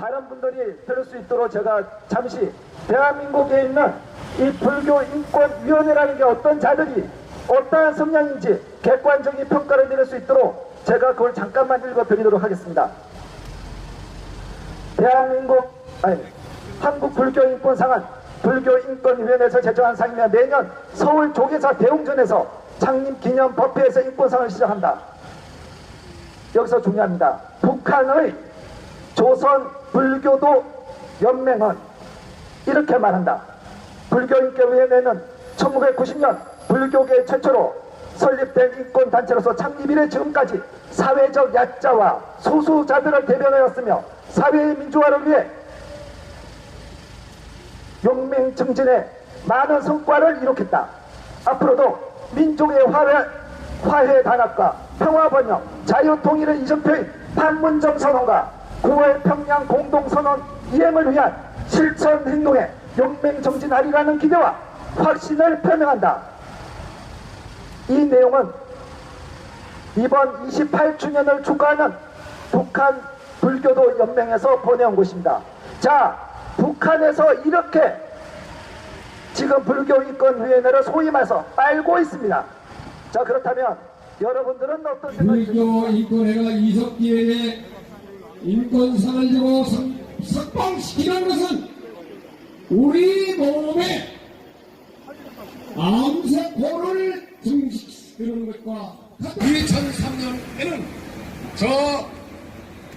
다른 분들이 들을 수 있도록 제가 잠시 대한민국에 있는 이 불교 인권위원회라는 게 어떤 자들이 어떠한 성향인지 객관적인 평가를 내릴 수 있도록 제가 그걸 잠깐만 읽어드리도록 하겠습니다. 대한민국 아니 한국 불교인권상은 불교인권위원회에서 제정한 상이며 매년 서울 조계사 대웅전에서 창립기념 법회에서 인권상을 시작한다. 여기서 중요합니다. 북한의 조선 불교도 연맹은 이렇게 말한다. 불교인권위원회는 1990년 불교계 최초로 설립된 인권단체로서 창립 이래 지금까지 사회적 약자와 소수자들을 대변하였으며 사회의 민주화를 위해 용맹정진에 많은 성과를 이룩했다. 앞으로도 민족의 화해, 화해 단합과 평화 번영, 자유 통일의 이정표인 판문점 선언과 9월 평양 공동선언 이행을 위한 실천 행동에 용맹정진하리라는 기대와 확신을 표명한다. 이 내용은 이번 28주년을 축하하는 북한 불교도 연맹에서 보내온 것입니다. 자, 북한에서 이렇게 지금 불교 인권위원회를 소위 말해서 빨고 있습니다. 자, 그렇다면 여러분들은 어떤 생각이 불교 인권회가 이석기에게 인권상을 석- 석방시키는 것은 우리 몸에 암세포를 증식시키는 것과 같다. 2003년에는 저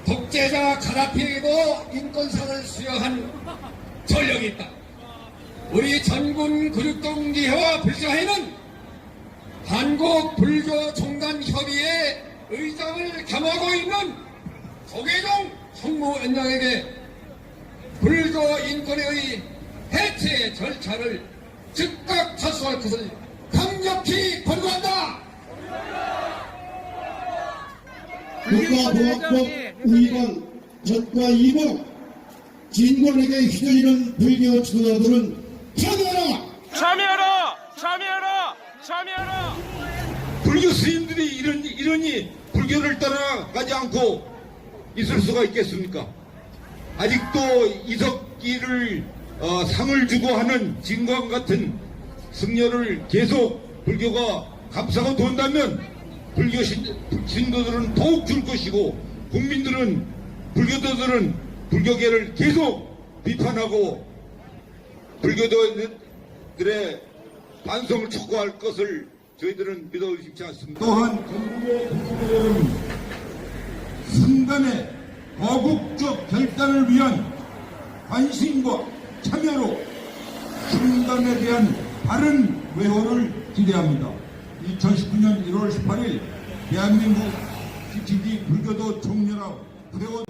독재자 가다피에게도 인권상을 수여한 전력이 있다. 우리 전군 근육동지회와 불교회는 한국 불교 종단 협의회 의장을 겸하고 있는 조계종 총무원장에게 불교 인권의 해체 절차를 즉각 철수할 것을 강력히 권고한다. 국가보안법 위반 전과 이봉 진권에게 휘둘리는 불교 주도들은 참여하라 참여하라! 참여하라! 참여하라! 불교 스님들이 이런, 이러니 불교를 떠나가지 않고 있을 수가 있겠습니까? 아직도 이석기를 어, 상을 주고 하는 진광 같은 승려를 계속 불교가 감싸고 돈다면 불교 신, 신도들은 더욱 줄 것이고 국민들은 불교도들은 불교계를 계속 비판하고 불교도들의 반성을 촉구할 것을 저희들은 믿어 의심치 않습니다. 또한 전국의 불교도 순간의 거국적 결단을 위한 관심과 참여로 순간에 대한 바른 외호를 기대합니다. 2019년 1월 18일 대한민국 CTD 불교도 총연합 부대원